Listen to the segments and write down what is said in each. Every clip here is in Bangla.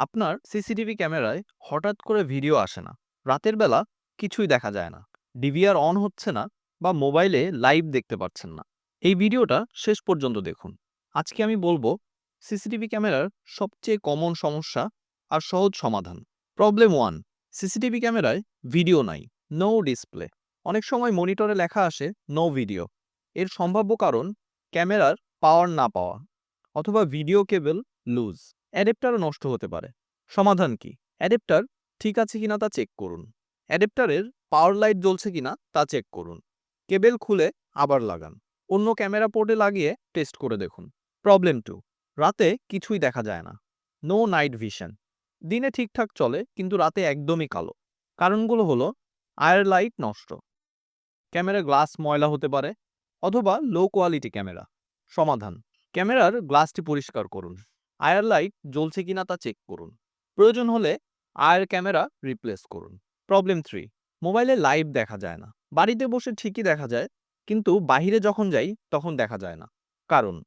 আপনার সিসিটিভি ক্যামেরায় হঠাৎ করে ভিডিও আসে না। রাতের বেলা কিছুই দেখা যায় না। ডিভিআর অন হচ্ছে না বা মোবাইলে লাইভ দেখতে পাচ্ছেন না। এই ভিডিওটা শেষ পর্যন্ত দেখুন। আজকে আমি বলব, সিসিটিভি ক্যামেরার সবচেয়ে কমন সমস্যা আর সহজ সমাধান। প্রবলেম ওয়ান সিসিটিভি ক্যামেরায় ভিডিও নাই নো ডিসপ্লে অনেক সময় মনিটরে লেখা আসে নো ভিডিও এর সম্ভাব্য কারণ, ক্যামেরার পাওয়ার না পাওয়া অথবা ভিডিও কেবল লুজ অ্যাডেপ্টারও নষ্ট হতে পারে। সমাধান কি? অ্যাডেপ্টার ঠিক আছে কিনা তা চেক করুন। অ্যাডেপ্টারের পাওয়ার লাইট জ্বলছে কিনা তা চেক করুন। কেবেল খুলে আবার লাগান। অন্য ক্যামেরা পোর্টে লাগিয়ে টেস্ট করে দেখুন। প্রবলেম টু, রাতে কিছুই দেখা যায় না। No night vision. দিনে ঠিকঠাক চলে, কিন্তু রাতে একদমই কালো। কারণগুলো হলো, আয়ার লাইট নষ্ট। ক্যামেরা গ্লাস ময়লা হতে পারে, অথবা লো কোয়ালিটি ক্যামেরা। সমাধান, ক্যামেরার গ্লাসটি পরিষ্কার করুন। আয়ার লাইট জ্বলছে কিনা তা চেক করুন। প্রয়োজন হলে আয়ার ক্যামেরা রিপ্লেস করুন। প্রবলেম থ্রি, মোবাইলে লাইভ দেখা যায় না। বাড়িতে বসে ঠিকই দেখা যায়, কিন্তু বাহিরে যখন যাই, তখন দেখা যায় না। কারণ,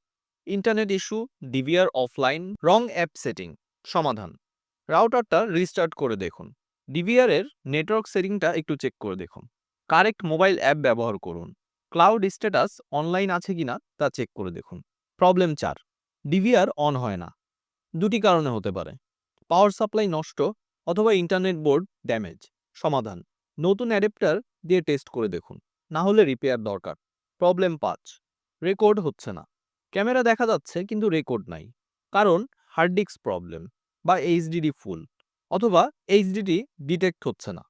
internet issue, DVR offline, wrong app setting, সমাধান। রাউটারটা রিস্টার্ট করে দেখুন। ডিভিআর এর নেটওয়ার্ক সেটিংটা একটু চেক করে দেখুন। কারেক্ট মোবাইল অ্যাপ ব্যবহার করুন। ক্লাউড স্ট্যাটাস অনলাইন আছে কিনা তা চেক করে দেখুন। প্রবলেম চার, ডিভিআর অন হয় না। দুটি কারণে হতে পারে। পাওয়ার সাপ্লাই নষ্ট অথবা ইন্টারনেট বোর্ড ড্যামেজ সমাধান। নতুন অ্যাডাপ্টার দিয়ে টেস্ট করে দেখুন, না হলে রিপেয়ার দরকার। প্রবলেম পাঁচ রেকর্ড হচ্ছে না। ক্যামেরা দেখা যাচ্ছে কিন্তু রেকর্ড নাই, কারণ হার্ড ডিস্ক প্রবলেম বা এইচডিডি ফুল অথবা এইচডিডি ডিটেক্ট হচ্ছে না।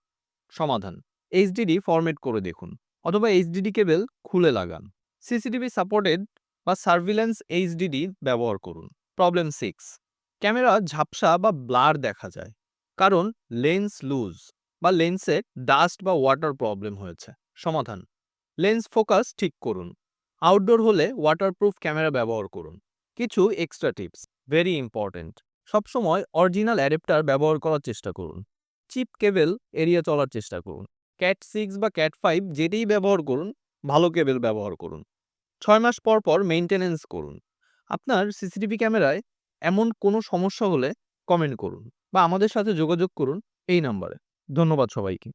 সমাধান এইচডিডি ফরম্যাট করে দেখুন অথবা এইচডিডি কেবেল খুলে লাগান। সিসিটিভি সাপোর্টেড বা সার্ভিলেন্স এইচডিডি ব্যবহার করুন। প্রবলেম সিক্স ক্যামেরা ঝাপসা বা ব্লার দেখা যায়। কারণ লেন্স লুজ বা লেন্সে ডাস্ট বা ওয়াটার প্রবলেম হয়েছে। সমাধান। লেন্স ফোকাস ঠিক করুন। আউটডোর হলে ওয়াটারপ্রুফ ক্যামেরা ব্যবহার করুন। কিছু এক্সট্রা টিপস। ভেরি ইম্পর্ট্যান্ট সবসময় অরিজিনাল অ্যাডাপ্টার ব্যবহার করার চেষ্টা করুন। চিপ কেবেল এরিয়া চলার চেষ্টা করুন। ক্যাট সিক্স বা ক্যাট ফাইভ যেটিই ব্যবহার করুন, ভালো কেবেল ব্যবহার করুন। ছয় মাস পর পর মেনটেনেন্স করুন। আপনার সিসিটিভি ক্যামেরায় এমন কোনো সমস্যা হলে কমেন্ট করুন বা আমাদের সাথে যোগাযোগ করুন এই নাম্বারে ধন্যবাদ সবাইকে।